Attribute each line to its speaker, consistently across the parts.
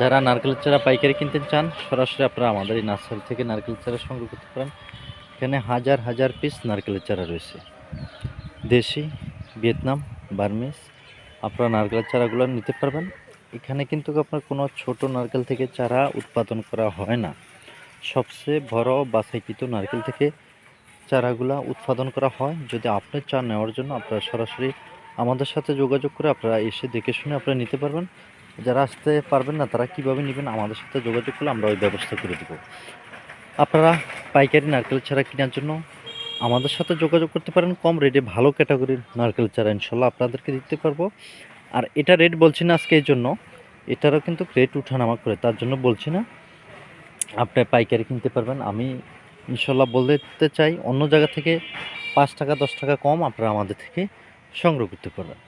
Speaker 1: যারা নারকেলের চারা পাইকারি কিনতে চান, সরাসরি আপনারা আমাদের এই নার্সারি থেকে নারকেল চারা সংগ্রহ করতে পারেন। এখানে হাজার হাজার পিস নারকেলের চারা রয়েছে। দেশি, ভিয়েতনাম বার্মিস আপনারা নারকেলের চারাগুলো নিতে পারবেন। এখানে কিন্তু আপনার কোনো ছোট নারকেল থেকে চারা উৎপাদন করা হয় না। সবচেয়ে বড় বাছাইকৃত নারকেল থেকে চারাগুলা উৎপাদন করা হয়। যদি আপনি চা নেওয়ার জন্য, আপনারা সরাসরি আমাদের সাথে যোগাযোগ করে আপনারা এসে দেখে শুনে আপনারা নিতে পারবেন। যারা আসতে পারবেন না, তারা কীভাবে নেবেন আমাদের সাথে যোগাযোগ করলে আমরা ওই ব্যবস্থা করে দেবো। আপনারা পাইকারি নারকেল চারা কেনার জন্য আমাদের সাথে যোগাযোগ করতে পারেন। কম রেটে ভালো ক্যাটাগরির নারকেল চারা ইনশাল্লাহ আপনাদেরকে দিতে পারব। আর এটা রেট বলছি না আজকে এই জন্য, এটারও কিন্তু রেট উঠানামা করে, তার জন্য বলছি না। আপনি পাইকারি কিনতে পারবেন। আমি ইনশাল্লাহ বলতে চাই, অন্য জায়গা থেকে পাঁচ টাকা, দশ টাকা কম আপনারা আমাদের থেকে সংগ্রহ করতে পারবেন।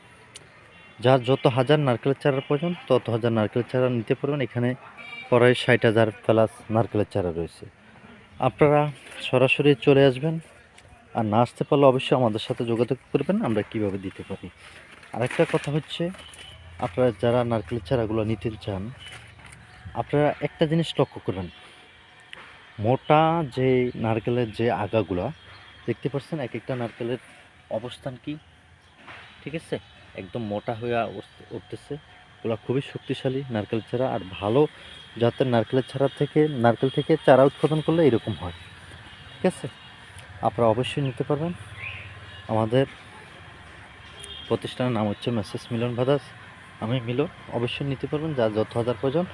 Speaker 1: যার যত হাজার নারকেলের চারার প্রয়োজন তত হাজার নারকেলের চারা নিতে পারবেন। এখানে প্রায় ষাট হাজার প্লাস নারকেলের চারা রয়েছে। আপনারা সরাসরি চলে আসবেন আর না আসতে পারলে অবশ্যই আমাদের সাথে যোগাযোগ করবেন, আমরা কীভাবে দিতে পারি। আরেকটা কথা হচ্ছে, আপনারা যারা নারকেলের চারাগুলো নিতে চান, আপনারা একটা জিনিস লক্ষ্য করবেন। মোটা যে নারকেলের যে আগাগুলা, দেখতে পাচ্ছেন এক একটা নারকেলের অবস্থান কি? ঠিক আছে? একদম মোটা হয়ে উঠতে- উঠতেছে। ওগুলো খুবই শক্তিশালী নারকেল চারা আর ভালো জাতের নারকেলের চারা থেকে, নারকেল থেকে চারা উৎপাদন করলে এরকম হয়। ঠিক আছে? আপনারা অবশ্যই নিতে পারবেন। আমাদের প্রতিষ্ঠানের নাম হচ্ছে মেসেস মিলন ভাদাস আমি মিলন, অবশ্যই নিতে পারবেন যা যত হাজার প্রয়োজন।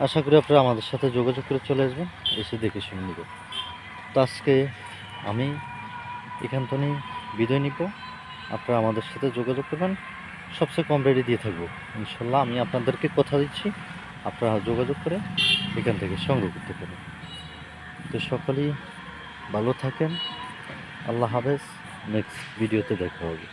Speaker 1: আশা করি আপনারা আমাদের সাথে যোগাযোগ করে চলে আসবেন, এসে দেখে শুনে নেবেন। তো আজকে আমি এখান থেকে বিদায় নিব। আপনারা আমাদের সাথে যোগাযোগ করবেন। সবচেয়ে কম রেটে দিয়ে থাকব। ইনশাল্লাহ আমি আপনাদেরকে কথা দিচ্ছি। আপনারা যোগাযোগ করে এখান থেকে সংগ্রহ করতে পারেন। তো সকলেই ভালো থাকেন। আল্লাহ হাফেজ। নেক্সট ভিডিওতে দেখা হবে।